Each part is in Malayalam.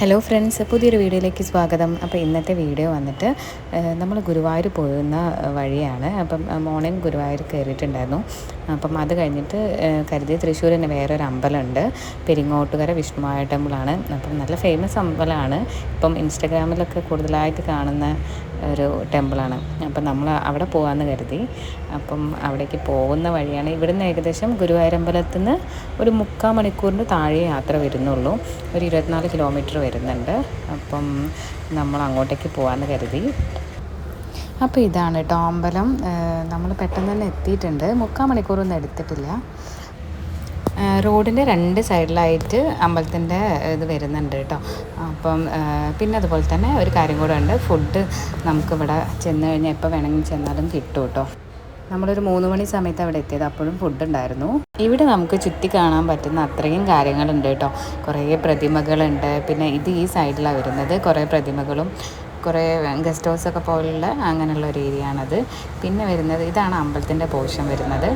ഹലോ ഫ്രണ്ട്സ് പുതിയൊരു വീഡിയോയിലേക്ക് സ്വാഗതം. അപ്പോൾ ഇന്നത്തെ വീഡിയോ വന്നിട്ട് നമ്മൾ ഗുരുവായൂർ പോകുന്ന വഴിയാണ്. അപ്പം മോർണിംഗ് ഗുരുവായൂർ കയറിയിട്ടുണ്ടായിരുന്നു. അപ്പം അത് കഴിഞ്ഞിട്ട് കരുതി തൃശ്ശൂർ തന്നെ വേറൊരു അമ്പലമുണ്ട്. പെരിങ്ങോട്ടുകര വിഷ്ണുമായ ടെമ്പിളാണ്. അപ്പം നല്ല ഫേമസ് അമ്പലമാണ്. ഇപ്പം ഇൻസ്റ്റഗ്രാമിലൊക്കെ കൂടുതലായിട്ട് കാണുന്ന ഒരു ടെമ്പിളാണ്. അപ്പം നമ്മൾ അവിടെ പോകാമെന്ന് കരുതി. അപ്പം അവിടേക്ക് പോകുന്ന വഴിയാണ് ഇവിടുന്ന് ഏകദേശം ഗുരുവായൂരമ്പലത്തിൽ നിന്ന് ഒരു മുക്കാൽ മണിക്കൂറിന്റെ താഴെ യാത്ര വരുന്നുള്ളൂ. ഒരു ഇരുപത്തിനാല് കിലോമീറ്റർ വരുന്നുണ്ട്. അപ്പം നമ്മൾ അങ്ങോട്ടേക്ക് പോകാമെന്ന് കരുതി. അപ്പോൾ ഇതാണ് കേട്ടോ അമ്പലം നമ്മൾ പെട്ടെന്ന് തന്നെ എത്തിയിട്ടുണ്ട്. മുക്കാൽ മണിക്കൂറൊന്നും എടുത്തിട്ടില്ല. റോഡിന്റെ രണ്ട് സൈഡിലായിട്ട് അമ്പലത്തിന്റെ ഇത് വരുന്നുണ്ട് കേട്ടോ. അപ്പം പിന്നെ അതുപോലെ തന്നെ ഒരു കാര്യം കൂടെ ഉണ്ട്. ഫുഡ് നമുക്കിവിടെ ചെന്ന് കഴിഞ്ഞാൽ എപ്പോൾ വേണമെങ്കിൽ ചെന്നാലും കിട്ടും കേട്ടോ. നമ്മളൊരു മൂന്ന് മണി സമയത്ത് അവിടെ എത്തിയത്. അപ്പോഴും ഫുഡ് ഉണ്ടായിരുന്നു. ഇവിടെ നമുക്ക് ചുറ്റി കാണാൻ പറ്റുന്ന അത്രയും കാര്യങ്ങളുണ്ട് കേട്ടോ. കുറേ പ്രതിമകളുണ്ട്. പിന്നെ ഇത് ഈ സൈഡിലാണ് വരുന്നത്. കുറേ പ്രതിമകളും കുറേ ഗസ്റ്റ് ഹൗസൊക്കെ പോലുള്ള അങ്ങനെയുള്ള ഒരു ഏരിയ ആണത് പിന്നെ വരുന്നത് ഇതാണ് അമ്പലത്തിന്റെ പോഷൻ വരുന്നത്.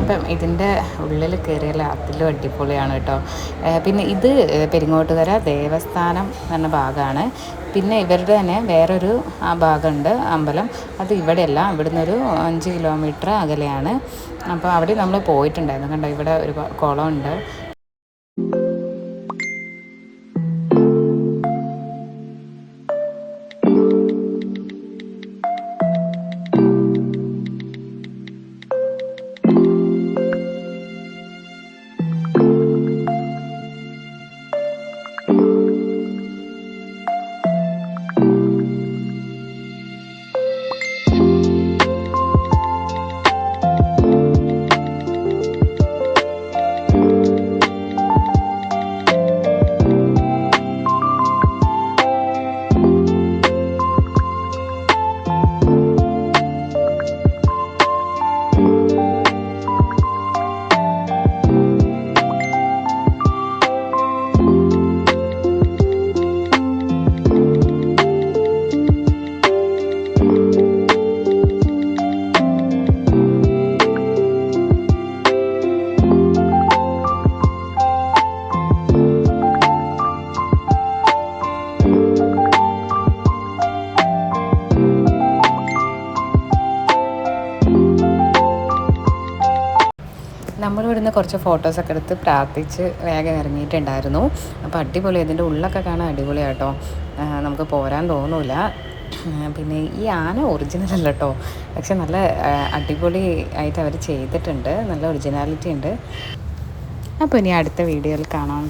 അപ്പം ഇതിന്റെ ഉള്ളിൽ കയറിയാൽ അതിലും അടിപൊളിയാണ് കേട്ടോ. പിന്നെ ഇത് പെരിങ്ങോട്ടുകര ദേവസ്ഥാനം എന്ന ഭാഗമാണ്. പിന്നെ ഇവരുടെ തന്നെ വേറൊരു ഭാഗമുണ്ട് അമ്പലം. അത് ഇവിടെയല്ല ഇവിടുന്ന് ഒരു അഞ്ച് കിലോമീറ്റർ അകലെയാണ്. അപ്പോൾ അവിടെ നമ്മൾ പോയിട്ടുണ്ടായിരുന്നു. കണ്ടോ ഇവിടെ ഒരു കുളമുണ്ട്. നമ്മൾ ഇവിടുന്ന് കുറച്ച് ഫോട്ടോസൊക്കെ എടുത്ത് പ്രാർത്ഥിച്ച് വേഗം ഇറങ്ങിയിട്ടുണ്ടായിരുന്നു. അപ്പോൾ അടിപൊളി ഇതിന്റെ ഉള്ളൊക്കെ കാണാൻ അടിപൊളിയാട്ടോ നമുക്ക് പോരാൻ തോന്നില്ല പിന്നെ ഈ ആന ഒറിജിനൽ അല്ല കേട്ടോ പക്ഷെ നല്ല അടിപൊളി ആയിട്ട് അവർ ചെയ്തിട്ടുണ്ട്. നല്ല ഒറിജിനാലിറ്റി ഉണ്ട്. അപ്പോൾ ഇനി അടുത്ത വീഡിയോയിൽ കാണാം.